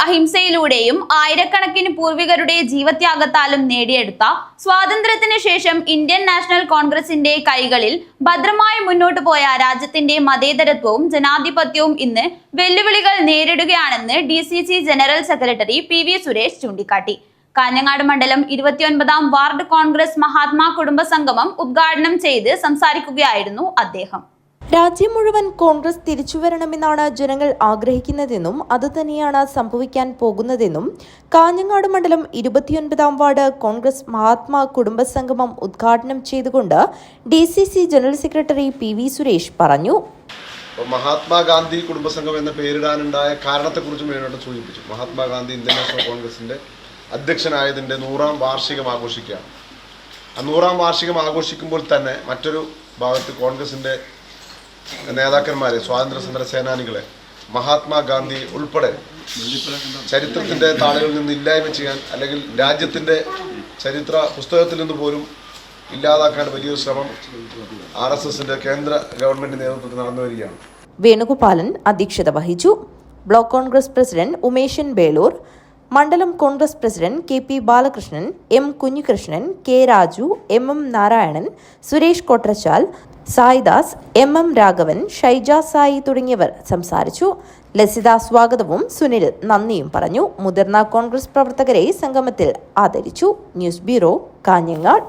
അഹിംസയിലൂടെയും ആയിരക്കണക്കിന് പൂർവികരുടെ ജീവത്യാഗത്താലും നേടിയെടുത്ത സ്വാതന്ത്ര്യത്തിന് ശേഷം ഇന്ത്യൻ നാഷണൽ കോൺഗ്രസിന്റെ കൈകളിൽ ഭദ്രമായി മുന്നോട്ടു പോയ രാജ്യത്തിന്റെ മതേതരത്വവും ജനാധിപത്യവും ഇന്ന് വെല്ലുവിളികൾ നേരിടുകയാണെന്ന് D general secretary P Suresh ചൂണ്ടിക്കാട്ടി. കാഞ്ഞങ്ങാട് മണ്ഡലം ഇരുപത്തിയൊൻപതാം വാർഡ് കോൺഗ്രസ് മഹാത്മാ കുടുംബ സംഗമം ഉദ്ഘാടനം ചെയ്ത് സംസാരിക്കുകയായിരുന്നു അദ്ദേഹം. രാജ്യം മുഴുവൻ കോൺഗ്രസ് തിരിച്ചുവരണമെന്നാണ് ജനങ്ങൾ ആഗ്രഹിക്കുന്നതെന്നും അതുതന്നെയാണ് സംഭവിക്കാൻ പോകുന്നതെന്നും കാഞ്ഞങ്ങാട് മണ്ഡലം ഇരുപത്തിയൊൻപതാം വാർഡ് കോൺഗ്രസ് മഹാത്മാ കുടുംബസംഗമം ഉദ്ഘാടനം ചെയ്തുകൊണ്ട് D general secretary P V Suresh പറഞ്ഞു. മഹാത്മാഗാന്ധി കുടുംബസംഘം എന്ന പേരിടാനുണ്ടായ കാരണത്തെക്കുറിച്ചും വേണ്ടിയിട്ട് സൂചിപ്പിച്ചു. മഹാത്മാഗാന്ധി ഇന്ത്യൻ നാഷണൽ കോൺഗ്രസിന്റെ അധ്യക്ഷനായതിന്റെ നൂറാം വാർഷികം ആഘോഷിക്കുകയാണ്. ആ നൂറാം വാർഷികം ആഘോഷിക്കുമ്പോൾ തന്നെ മറ്റൊരു ഭാഗത്ത് കോൺഗ്രസിന്റെ നേതാക്കന്മാരെ സ്വാതന്ത്ര്യ സമര സേനാനികളെ മഹാത്മാഗാന്ധി ഉൾപ്പെടെ ചരിത്രത്തിന്റെ താളുകളിൽ നിന്ന് ഇല്ലായ്മ ചെയ്യാൻ അല്ലെങ്കിൽ രാജ്യത്തിന്റെ ചരിത്ര പുസ്തകത്തിൽ നിന്ന് പോലും ഇല്ലാതാക്കാൻ വലിയൊരു ശ്രമം ആർ എസ് എസിന്റെ കേന്ദ്ര ഗവൺമെന്റ് നേതൃത്വത്തിൽ നടന്നു വരികയാണ്. വേണുഗോപാലൻ അധ്യക്ഷത വഹിച്ചു. ബ്ലോക്ക് കോൺഗ്രസ് പ്രസിഡന്റ് ഉമേഷൻ ബേലൂർ മണ്ഡലം Congress president K P Balakrishnan M Kunhikrishnan K Raju M M Narayanan Suresh Kotrachal Saidas M M Raghavan Shaija Sai തുടങ്ങിയവർ സംസാരിച്ചു. ലസിത സ്വാഗതവും സുനിൽ നന്ദിയും പറഞ്ഞു. മുതിർന്ന കോൺഗ്രസ് പ്രവർത്തകരെ സംഗമത്തിൽ ആദരിച്ചു. News bureau Kanhangad.